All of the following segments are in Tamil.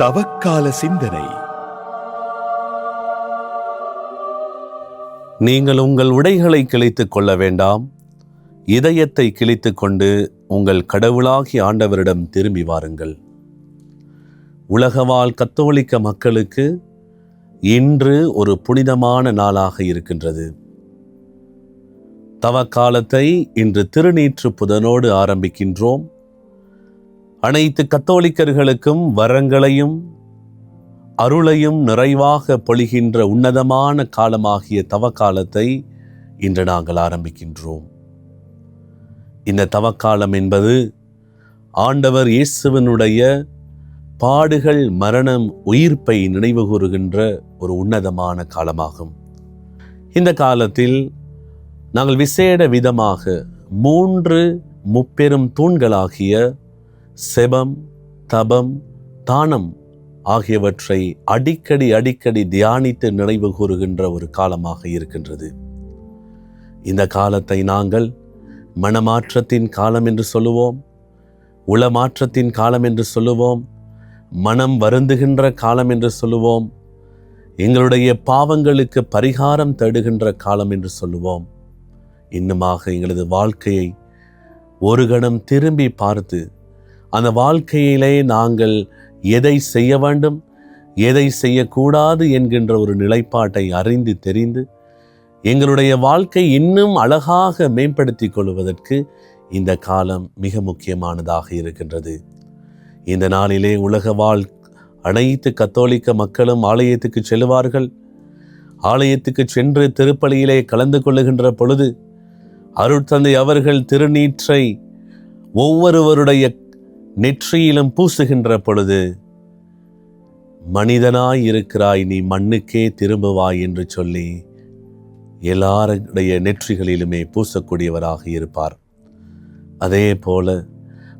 தவக்கால சிந்தனை. நீங்கள் உங்கள் உடைகளை கிழித்துக் கொள்ள வேண்டாம். இதயத்தை கிழித்துக் கொண்டு உங்கள் கடவுளாகி ஆண்டவரிடம் திரும்பி வாருங்கள். உலகவால் கத்தோலிக்க மக்களுக்கு இன்று ஒரு புனிதமான நாளாக இருக்கின்றது. தவக்காலத்தை இன்று திருநீற்று புதனோடு ஆரம்பிக்கின்றோம். அனைத்து கத்தோலிக்கர்களுக்கும் வரங்களையும் அருளையும் நிறைவாக பொழிகின்ற உன்னதமான காலமாகிய தவக்காலத்தை இன்று நாங்கள் ஆரம்பிக்கின்றோம். இந்த தவக்காலம் என்பது ஆண்டவர் இயேசுவனுடைய பாடுகள் மரணம் உயிர்ப்பை நினைவு கூறுகின்ற ஒரு உன்னதமான காலமாகும். இந்த காலத்தில் நாங்கள் விசேட விதமாக மூன்று முப்பெரும் தூண்களாகிய செபம் தபம் தானம் ஆகியவற்றை அடிக்கடி அடிக்கடி தியானித்து நினைவு கூறுகின்ற ஒரு காலமாக இருக்கின்றது. இந்த காலத்தை நாங்கள் மனமாற்றத்தின் காலம் என்று சொல்லுவோம் உளமாற்றத்தின் காலம் என்று சொல்லுவோம் மனம் வருந்துகின்ற காலம் என்று சொல்லுவோம் எங்களுடைய பாவங்களுக்கு பரிகாரம் தேடுகின்ற காலம் என்று சொல்லுவோம். இன்னுமாக எங்களது வாழ்க்கையை ஒரு கணம் திரும்பி பார்த்து அந்த வாழ்க்கையிலே நாங்கள் எதை செய்ய வேண்டும் எதை செய்யக்கூடாது என்கின்ற ஒரு நிலைப்பாட்டை அறிந்து தெரிந்து எங்களுடைய வாழ்க்கை இன்னும் அழகாக மேம்படுத்திக் கொள்வதற்கு இந்த காலம் மிக முக்கியமானதாக இருக்கின்றது. இந்த நாளிலே உலக வாழ் அனைத்து கத்தோலிக்க மக்களும் ஆலயத்துக்கு செல்வார்கள் ஆலயத்துக்கு சென்று திருப்பலியிலே கலந்து கொள்ளுகின்ற பொழுது அருட்தந்தை அவர்கள் திருநீற்றை ஒவ்வொருவருடைய நெற்றியிலும் பூசுகின்ற பொழுது மனிதனாய் இருக்கிறாய் நீ மண்ணுக்கே திரும்புவாய் என்று சொல்லி எல்லாருடைய நெற்றிகளிலுமே பூசக்கூடியவராக இருப்பார். அதே போல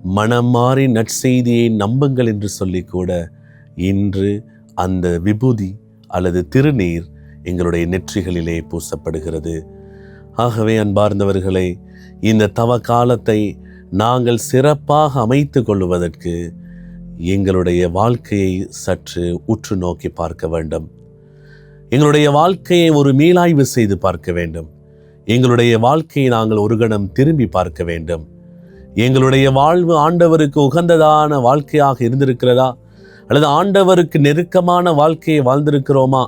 மனம் மாறி நற்செய்தியை நம்புங்கள் என்று சொல்லி கூட இன்று அந்த விபூதி அல்லது திருநீர் எங்களுடைய நெற்றிகளிலே பூசப்படுகிறது. ஆகவே அன்பார்ந்தவர்களே இந்த தவ காலத்தை நாங்கள் சிறப்பாக அமைத்து கொள்வதற்கு எங்களுடைய வாழ்க்கையை சற்று உற்று நோக்கி பார்க்க வேண்டும். எங்களுடைய வாழ்க்கையை ஒரு மீளாய்வு செய்து பார்க்க வேண்டும். எங்களுடைய வாழ்க்கையை நாங்கள் ஒரு கணம் திரும்பி பார்க்க வேண்டும். எங்களுடைய வாழ்வு ஆண்டவருக்கு உகந்ததான வாழ்க்கையாக இருந்திருக்கிறதா? அல்லது ஆண்டவருக்கு நெருக்கமான வாழ்க்கையை வாழ்ந்திருக்கிறோமா?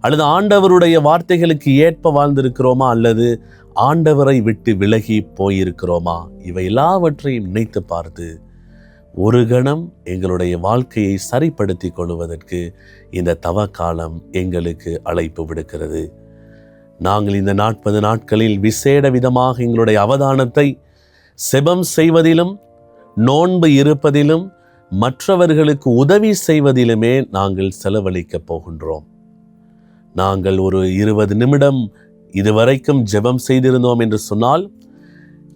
அல்லது ஆண்டவருடைய வார்த்தைகளுக்கு ஏற்ப வாழ்ந்திருக்கிறோமா? அல்லது ஆண்டவரை விட்டு விலகி போயிருக்கிறோமா? இவை எல்லாவற்றையும் நினைத்து பார்த்து ஒரு கணம் எங்களுடைய வாழ்க்கையை சரிப்படுத்தி கொள்வதற்கு இந்த தவ காலம் எங்களுக்கு அழைப்பு விடுக்கிறது. நாங்கள் இந்த நாற்பது நாட்களில் விசேட விதமாக எங்களுடைய அவதானத்தை செபம் செய்வதிலும் நோன்பு இருப்பதிலும் மற்றவர்களுக்கு உதவி செய்வதிலுமே நாங்கள் செலவழிக்கப் போகின்றோம். நாங்கள் ஒரு இருபது நிமிடம் இதுவரைக்கும் ஜெபம் செய்திருந்தோம் என்று சொன்னால்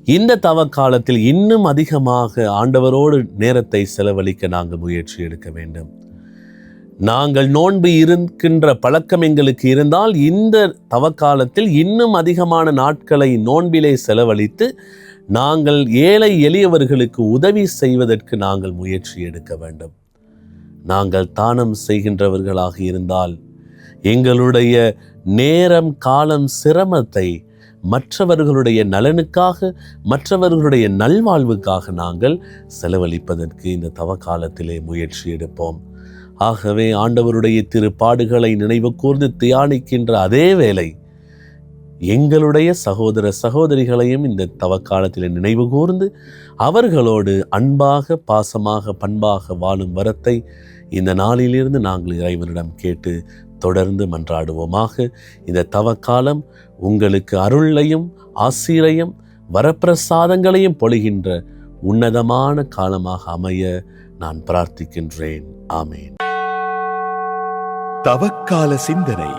இந்த தவ காலத்தில் இன்னும் அதிகமாக ஆண்டவரோடு நேரத்தை செலவழிக்க நாங்கள் முயற்சி எடுக்க வேண்டும். நாங்கள் நோன்பு இருக்கின்ற பழக்கம் எங்களுக்கு இருந்தால் இந்த தவக்காலத்தில் இன்னும் அதிகமான நாட்களை நோன்பிலே செலவழித்து நாங்கள் ஏழை எளியவர்களுக்கு உதவி செய்வதற்கு நாங்கள் முயற்சி எடுக்க வேண்டும். நாங்கள் தானம் செய்கின்றவர்களாக இருந்தால் எங்களுடைய நேரம் காலம் சிரமத்தை மற்றவர்களுடைய நலனுக்காக மற்றவர்களுடைய நல்வாழ்வுக்காக நாங்கள் செலவழிப்பதற்கு இந்த தவ காலத்திலே முயற்சி எடுப்போம். ஆகவே ஆண்டவருடைய திருப்பாடுகளை நினைவு கூர்ந்து தியானிக்கின்ற அதே வேளை எங்களுடைய சகோதர சகோதரிகளையும் இந்த தவக்காலத்தில் நினைவு கூர்ந்து அவர்களோடு அன்பாக பாசமாக பண்பாக வாழும் வரத்தை இந்த நாளிலிருந்து நாங்கள் இறைவனிடம் கேட்டு தொடர்ந்து மன்றாடுவோமாக. இந்த தவக்காலம் உங்களுக்கு அருளையும் ஆசீரையும் வரப்பிரசாதங்களையும் பொழிகின்ற உன்னதமான காலமாக அமைய நான் பிரார்த்திக்கின்றேன். ஆமேன். தவக்கால சிந்தனை.